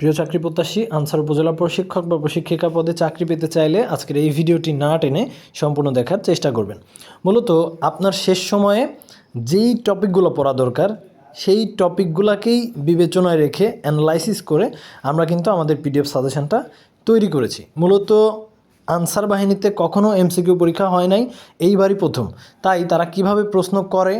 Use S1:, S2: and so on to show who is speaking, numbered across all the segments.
S1: প্রিয় চাকরি প্রত্যাশী, আনসার উপজেলা প্রশিক্ষক বা প্রশিক্ষিকা পদে চাকরি পেতে চাইলে আজকের এই ভিডিওটি না টেনে সম্পূর্ণ দেখার চেষ্টা করবেন। মূলত আপনার শেষ সময়ে যেই টপিকগুলো পড়া দরকার, সেই টপিকগুলোকেই বিবেচনায় রেখে অ্যানালাইসিস করে আমরা কিন্তু আমাদের পিডিএফ সাজেশনটা তৈরি করেছি। মূলত আনসার বাহিনীতে কখনো এমসিকিউ পরীক্ষা হয় নাই, এইবারই প্রথম। তাই তারা কীভাবে প্রশ্ন করে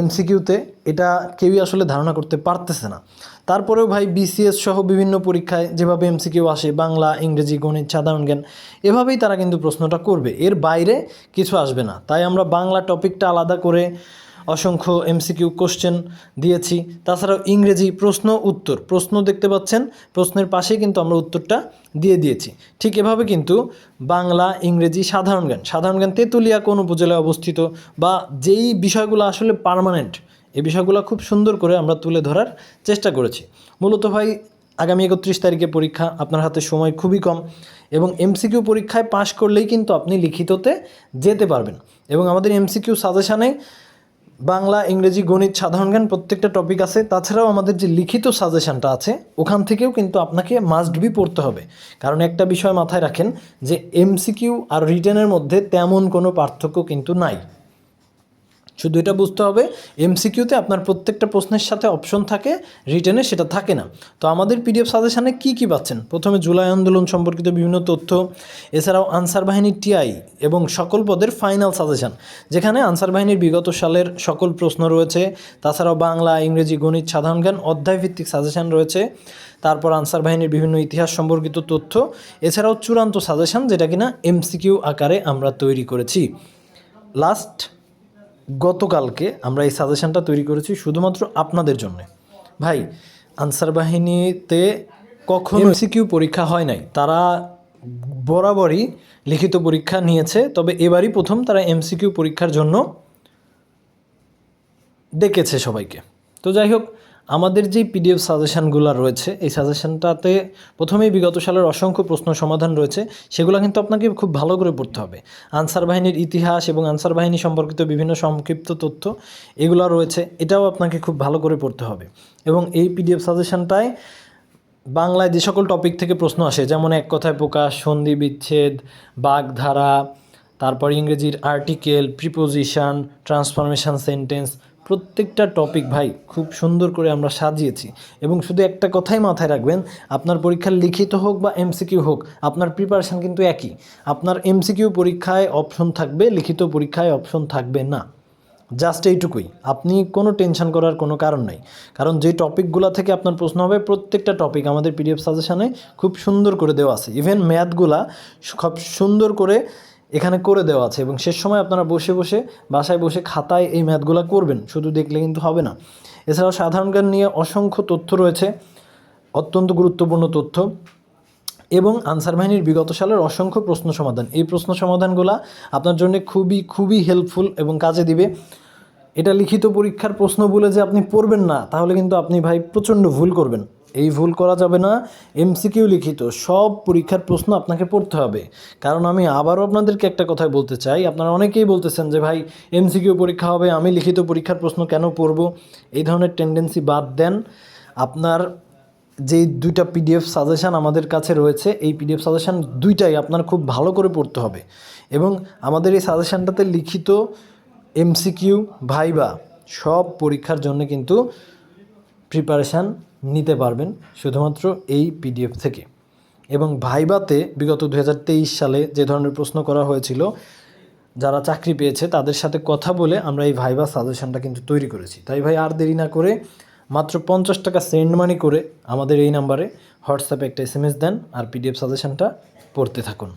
S1: এমসিকিউতে, এটা কেউই আসলে ধারণা করতে পারতেছে না। তারপরেও ভাই বিসিএস সহ বিভিন্ন পরীক্ষায় যেভাবে এমসিকিউ আসে, বাংলা, ইংরেজি, গণিত, সাধারণ জ্ঞান, এভাবেই তারা কিন্তু প্রশ্নটা করবে। এর বাইরে কিছু আসবে না। তাই আমরা বাংলা টপিকটা আলাদা করে অসংখ্য এমসিকিউ কোশ্চেন দিয়েছি। তাছাড়াও ইংরেজি প্রশ্ন উত্তর, প্রশ্ন দেখতে পাচ্ছেন, প্রশ্নের পাশেই কিন্তু আমরা উত্তরটা দিয়ে দিয়েছি। ঠিক এভাবে কিন্তু বাংলা, ইংরেজি, সাধারণ জ্ঞান সাধারণ জ্ঞান তেঁতুলিয়া কোন উপজেলায় অবস্থিত বা যেই বিষয়গুলো আসলে পার্মানেন্ট এই বিষয়গুলো খুব সুন্দর করে আমরা তুলে ধরার চেষ্টা করেছি। মূলত ভাই, আগামী একত্রিশ তারিখে পরীক্ষা আপনার হাতে সময় খুবই কম এবং এমসিকিউ পরীক্ষায় পাশ করলেই কিন্তু আপনি লিখিততে যেতে পারবেন এবং আমাদের এমসিকিউ সাজেশানে বাংলা, ইংরেজি, গণিত সাধারণ জ্ঞান প্রত্যেকটা টপিক আছে। তাছাড়াও আমাদের যে লিখিত সাজেশনটা আছে, ওখান থেকেও কিন্তু আপনাকে মাস্ট বি পড়তে হবে। কারণ একটা বিষয় মাথায় রাখেন যে এমসিকিউ আর রিটেনের মধ্যে তেমন কোনো পার্থক্য কিন্তু নাই। শুধু এটা বুঝতে হবে এমসিকিউতে আপনার প্রত্যেকটা প্রশ্নের সাথে অপশন থাকে রিটেনে সেটা থাকে না। তো আমাদের পিডিএফ সাজেশানে কী কী পাচ্ছেন? প্রথমে জুলাই আন্দোলন সম্পর্কিত বিভিন্ন তথ্য, এছাড়াও আনসার বাহিনীর টিআই এবং সকল পদের ফাইনাল সাজেশান যেখানে আনসার বাহিনীর বিগত সালের সকল প্রশ্ন রয়েছে। তাছাড়াও বাংলা, ইংরেজি, গণিত, সাধারণ জ্ঞান, অধ্যায়ভিত্তিক সাজেশান রয়েছে। তারপর আনসার বাহিনীর বিভিন্ন ইতিহাস সম্পর্কিত তথ্য, এছাড়াও চূড়ান্ত সাজেশান যেটা কিনা এমসিকিউ আকারে আমরা তৈরি করেছি। লাস্ট গতকালকে আমরা এই সাজেশনটা তৈরি করেছি শুধুমাত্র আপনাদের জন্য। ভাই আনসার বাহিনীতে কখনো এমসিকিউ পরীক্ষা হয় নাই। তারা বরাবরই লিখিত পরীক্ষা নিয়েছে তবে এবারই প্রথম তারা এমসিকিউ পরীক্ষার জন্য ডেকেছে সবাইকে। তো যাই হোক আমাদের যে পিডিএফ সাজেশানগুলো রয়েছে, এই সাজেশানটাতে প্রথমেই বিগত সালের অসংখ্য প্রশ্ন সমাধান রয়েছে, সেগুলো কিন্তু আপনাকে খুব ভালো করে পড়তে হবে। আনসার বাহিনীর ইতিহাস এবং আনসার বাহিনী সম্পর্কিত বিভিন্ন সংক্ষিপ্ত তথ্য এগুলো রয়েছে, এটাও আপনাকে খুব ভালো করে পড়তে হবে। এবং এই পিডিএফ সাজেশানটায় বাংলায় যে সকল টপিক থেকে প্রশ্ন আসে, যেমন এক কথায় প্রকাশ, সন্ধি বিচ্ছেদ, বাগধারা, তারপর ইংরেজির আর্টিকেল প্রিপোজিশন ট্রান্সফরমেশন সেন্টেন্স প্রত্যেকটা টপিক ভাই খুব সুন্দর করে আমরা সাজিয়েছি। এবং শুধু একটা কথাই মাথায় রাখবেন, আপনার পরীক্ষার লিখিত হোক বা এমসিকিউ হোক, আপনার প্রিপারেশান কিন্তু একই। আপনার এমসিকিউ পরীক্ষায় অপশন থাকবে, লিখিত পরীক্ষায় অপশন থাকবে না। জাস্ট এইটুকুই। আপনি কোনো টেনশন করার কোনো কারণ নেই। কারণ যে টপিকগুলো থেকে আপনার প্রশ্ন হবে, প্রত্যেকটা টপিক আমাদের পিডিএফ সাজেশানে খুব সুন্দর করে দেওয়া আছে। ইভেন ম্যাথগুলা খুব সুন্দর করে এখানে করে দেওয়া আছে এবং শেষ সময় আপনারা বসে বসে বাসায় বসে খাতায় এই ম্যাথগুলো করবেন। শুধু দেখলে কিন্তু হবে না। এছাড়াও সাধারণ জ্ঞান নিয়ে অসংখ্য তথ্য রয়েছে, অত্যন্ত গুরুত্বপূর্ণ তথ্য এবং আনসার বাহিনীর বিগত সালের অসংখ্য প্রশ্ন সমাধান। এই প্রশ্ন সমাধানগুলো আপনার জন্য খুবই খুবই হেল্পফুল এবং কাজে দিবে। এটা লিখিত পরীক্ষার প্রশ্ন বলে যে আপনি পড়বেন না, তাহলে কিন্তু আপনি ভাই প্রচণ্ড ভুল করবেন। এই ভুল করা যাবে না। এমসিকিউ লিখিত, সব পরীক্ষার প্রশ্ন আপনাকে পড়তে হবে। কারণ আমি আবারও আপনাদেরকে একটা কথাই বলতে চাই। আপনারা অনেকেই বলতেছেন যে, ভাই, এমসিকিউ পরীক্ষা হবে, আমি লিখিত পরীক্ষার প্রশ্ন কেন পড়ব? এই ধরনের টেন্ডেন্সি বাদ দেন। আপনার যেই দুইটা পিডিএফ সাজেশান আমাদের কাছে রয়েছে, এই পিডিএফ সাজেশান দুইটাই আপনার খুব ভালো করে পড়তে হবে। এবং আমাদের এই সাজেশানটাতে লিখিত এমসিকিউ, ভাইবা, সব পরীক্ষার জন্য কিন্তু প্রিপারেশান নিতে পারবেন শুধুমাত্র এই পিডিএফ থেকে। এবং ভাইবাতে বিগত দু হাজার তেইশ সালে যে ধরনের প্রশ্ন করা হয়েছিল, যারা চাকরি পেয়েছে তাদের সাথে কথা বলে আমরা এই ভাইবা সাজেশনটা কিন্তু তৈরি করেছি। তাই ভাই, আর দেরি না করে মাত্র পঞ্চাশ টাকা সেন্ড মানি করে আমাদের এই নাম্বারে হোয়াটসঅ্যাপে একটা এস দেন আর পিডিএফ সাজেশনটা পড়তে থাকুন।